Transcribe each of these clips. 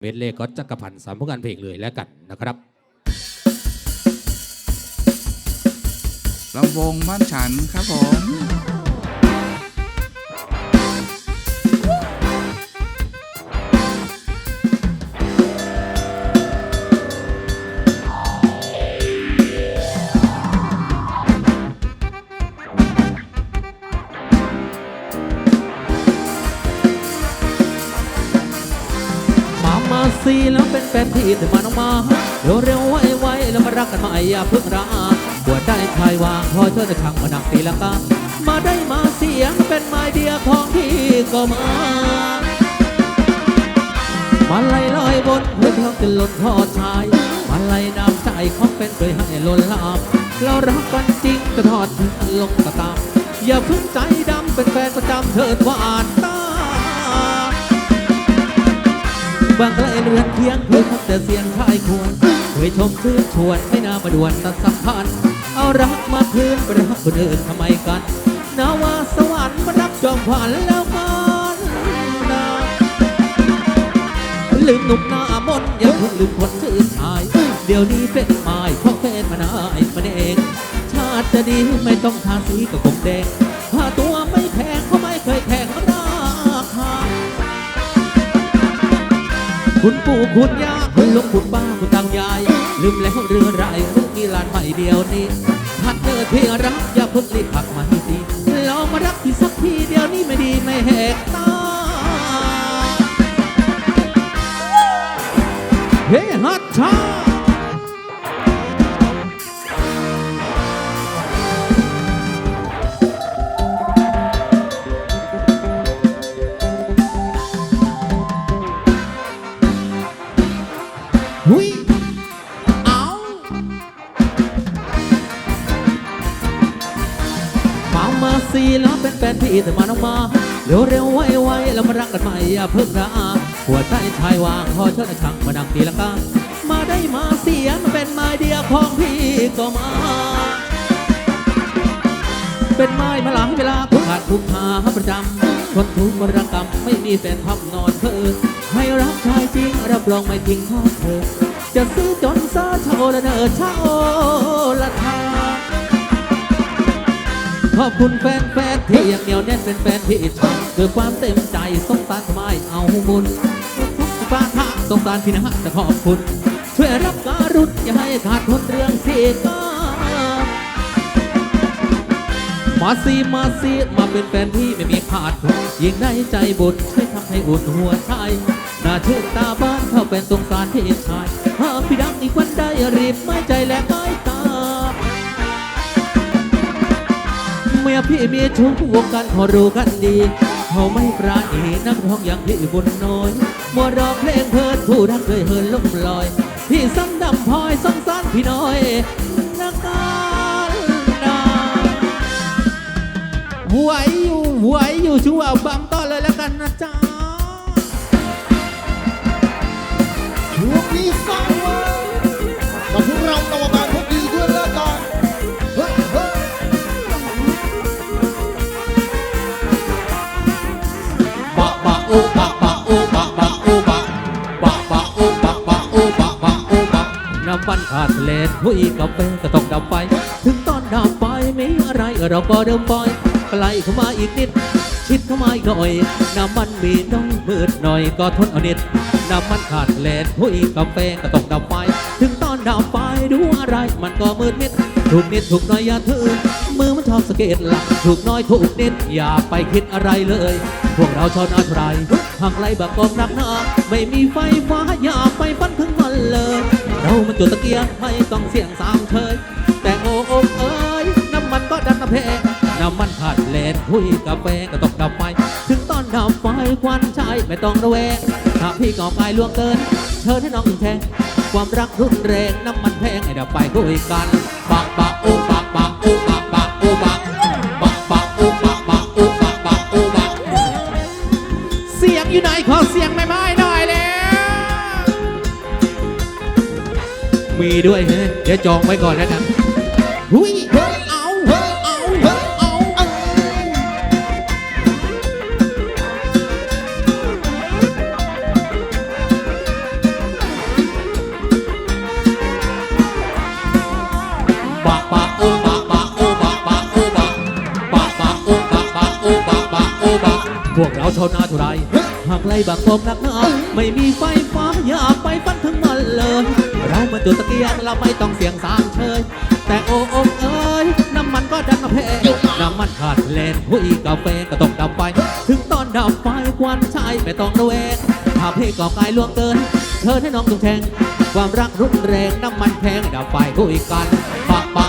เมดเล่ก็จักรพันธ์สามพงานเพลงเลยแล้วกันนะครับลำวงบ้านฉันครับผม แป็นแฟนพี่แต่มาน้องมาเร็วเร็วไวไวแล้วมารักกันมาอย่าเพิ่งราหัวใจชายวางพอเธอจะชักมาดักตีละกามาได้มาเสียงเป็นไม้เดียของพี่ก็มามาไล่ลอยบนเพื่อเท่าจะหล่นทอดชายมาไล่น้ำใจของเป็นเคยให้หล่นลามเรารักกันจริงจะทอดทิ้งลงก็ตามอย่าเพิ่งใจดำเป็นแฟนประจำเถิดหวาน ตาบางไกลเรือนเคียงเคยพบแต่เสียงชายควรเคยชมชื่นชวนให้นามาด่วนตัดสัมพันธ์เอารักมาคืนไปรักคนอื่นทำไมกันนาวาสวรรค์มารับจองผ่านแล้วกันนะลืมหนุ่มหน้ามนอย่าเพิ่งลืมคนชื่อชาย เดี๋ยวนี้เป็นไม้เพราะแฟนมันายมันเอง ชาติจะดีไม่ต้องทาสีกับคงแดงถ้าตัวไม่แพงเขาไม่เคยแข่ง คุณปู่คุณย่าคุณลุงคุณป้าคุณตายาย ลืมแล้วเรือไรเรื่องมีลานใหม่เดียวนี้ถ้าเจอที่รักอย่าเพิ่งรีบผัก มาสีแล้วเป็นแฟนพี่แต่มาน้องมา เร็วเร็วๆไวไวๆแล้วมารักกันใหม่อย่าเพิ่งระอา หัวใจชายวางพอเชิดชังมาดังตีละกามาได้มาเสียมันเป็นไม้เดียวของพี่ก็มา เป็นไม้มาหลายเวลาทุกขาดทุกหาประจำคนทุกวรกรรมไม่มีแฟนทับนอนเธอให้รักชายจริงรับรองไม่ทิ้งทอดเธอ จะซื้อจนซาชาโอละเนอชาโอละทา ขอบคุณแฟนแฟนๆที่ยังเหนียวแน่นเป็นแฟนพี่ชายคือความเต็มใจสงสารทำไมเอาบุญทุกฟ้าทะสงสารพี่นะจะขอบคุณ ช่วยรับการุณอย่าให้ขาดทุนเรื่องเสียกามาซีมาซีมาเป็นแฟนพี่ไม่มีขาดทุนยิ่งได้ใจบุญช่วยทำให้อุ่นหัวใจน่าชื่นตาบ้านเขาเป็นสงสารพี่ชายหากพี่ดังอีกวันได้รีบไม่ใจและไม่ พี่มีชู้วงกันเขารู้กันดี เขาไม่ปราณีนักร้องอย่างพี่บุญน้อยมัวร้องเพลงเพลินผู้รักเคยเฮินล่มลอย พี่ซ้ำดำพลอยสงสารพี่น้อยนักการนาไหวอยู่ไหวอยู่ชูเอาบัมต่อเลยแล้วกันนะจ๊ะช่วงนี้ฟังว่ากับพวกเรากรรมา ขาดเลนผู้อีกาแฟก็ต้องดับไฟถึงตอนดับไฟไม่อะไรเราก็เดิมปล่อยใกล้เข้ามาอีกนิด ชิดเข้ามาอีกหน่อย น้ำมันมีน้อยมืดหน่อยก็ทนเอานิดน้ำมันขาดเลนผู้อีกาแฟก็ต้องดับไฟถึงตอนดับไฟดูอะไรมันก็มืดมิดถูกนิดถูกน้อยอย่าถือมือมันชอบสะเก็ดหลักถูกน้อยถูกนิดอย่าไปคิดอะไรเลย พวกเราชอนอะไรห่างไกลแบบกองนักหนาไม่มีไฟฟ้าอย่าไปฟัน จุดตะเกียงไม่ต้องเสี่ยงสามเชยแต่โอ้โอ้เอ้ยน้ำมันก็ดันมาเพน้ำมันผัดเลนคุยกาแฟก็ต้องดับไฟถึงตอนดับไฟควันชายไม่ต้องระแวงถ้าพี่ก่อไฟล่วงเกินเชิญให้น้องแทงความรักรุนแรงน้ำมันแพงให้ดับไฟคุยกันปากปา มีด้วยเฮ้ยเดี๋ยวจองไว้ก่อนนะครับหุ้ยพวกเราชนะเท่าไร หากไล่บางกบนักหนาไม่มีไฟฟ้าอย่าไปฟันถึงมันเลย เรามาจุดตะเกียงเราไม่ต้องเสียงสางเชยแต่โอ้องเอ้ยน้ำมันก็ดันมาแพงน้ำมันขาดเลนผู้อีกาแฟก็ต้องดับไฟ ถึงตอนดับไฟควันชายไม่ต้องระแวงถ้าเพก่อกายล่วงเกินเชิญให้น้องจงแทง ความรักรุนแรงน้ำมันแพงดับไฟคุยกันปะปะโอะปะ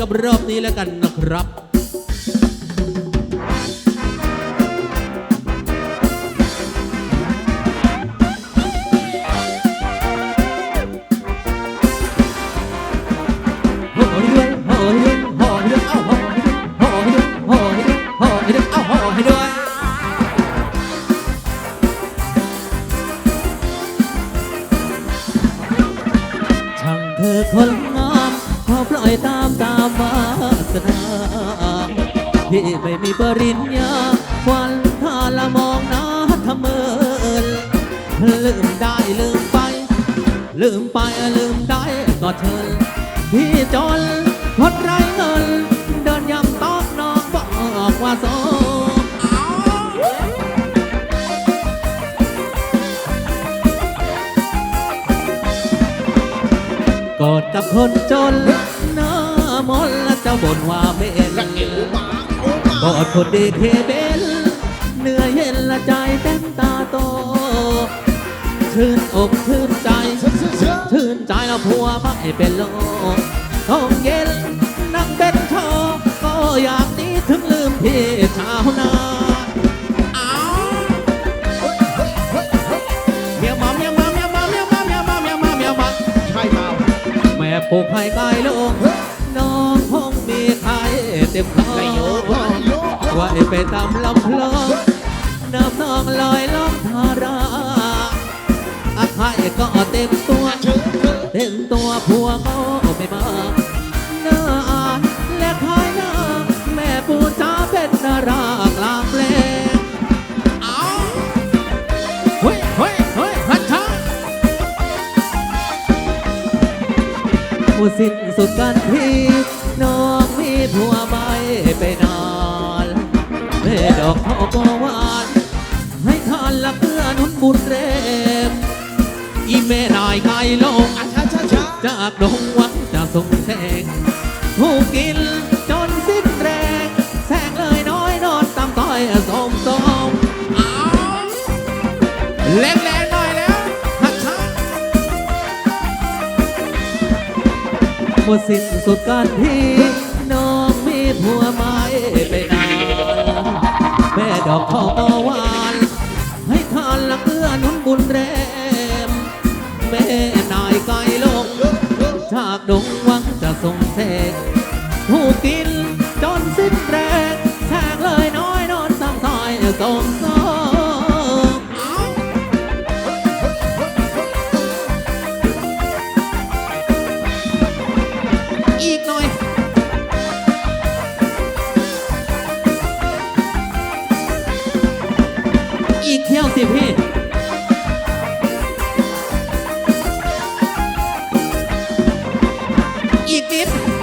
กับรอบนี้แล้วกันนะครับ ยตามตามวาสนาพี่ไม่มีปริญญาควันทาละมองหน้าทำเมินลืมได้ลืมไป ลืมไปลืมได้ก็เชิญพี่จนคนไรเงิน เดินยำตอกนองบอกว่าโซกอดกับคนจน บนว่าเบนรักเอวหมาโอ้หมากอดคนดีเคเบนเหนื่อยเย็นละใจเต้นตาโต ชื่นอกชื่นใจชื่นใจแล้วผัวไม่เป็นโลกท้องเย็นนั่งเป็นชว์ก็อยากนี้ถึงลืมพี่ชาวนาอ้าวเมียมาเมียมาเมียมาเมียมาเมียมาเมียมาเมียมาใช่เมาแม่ปลูกให้กายลงน้อง เต็มท้งนายโยกว่าไปตามลำคลองน้ำนองลอยล่องทาราอาใครก็เต็มตัวเต็มตัวผัวก็ไม่มาหน้าอ่านและคายหน้าแม่ปูจ้าเป็นดารากลางแปลงเอาเฮ้ยเฮ้ยเฮ้ยฮัทชาผู้สิ้นสุดกันที่ น้องมีผัวไม่ไปนานเล่ดอกเขาก็หวาน ให้ทานละเพื่อหนุนบุญเรมอีแม่นายไก่ลงอะช้าช้าช้าจากดงหวังจะส่งแสงผู้กินจนสิ้นแรงแสงเลยน้อยนอนตามต้อยสมสมอ้าวแรงแรงหน่อยแล้วฮัทชาหมดสิ้นสุดการที่น้ หัวไม้ไปนานแม่ดอกทองอวาน ให้ทานละเกื้อนุนบุญแรม แม่นายไก่ลง จากดงวังจะส่งเสกผู้กินจนสิ้นแรงแทงเลยน้อยนอนตามซอยส่ง bit.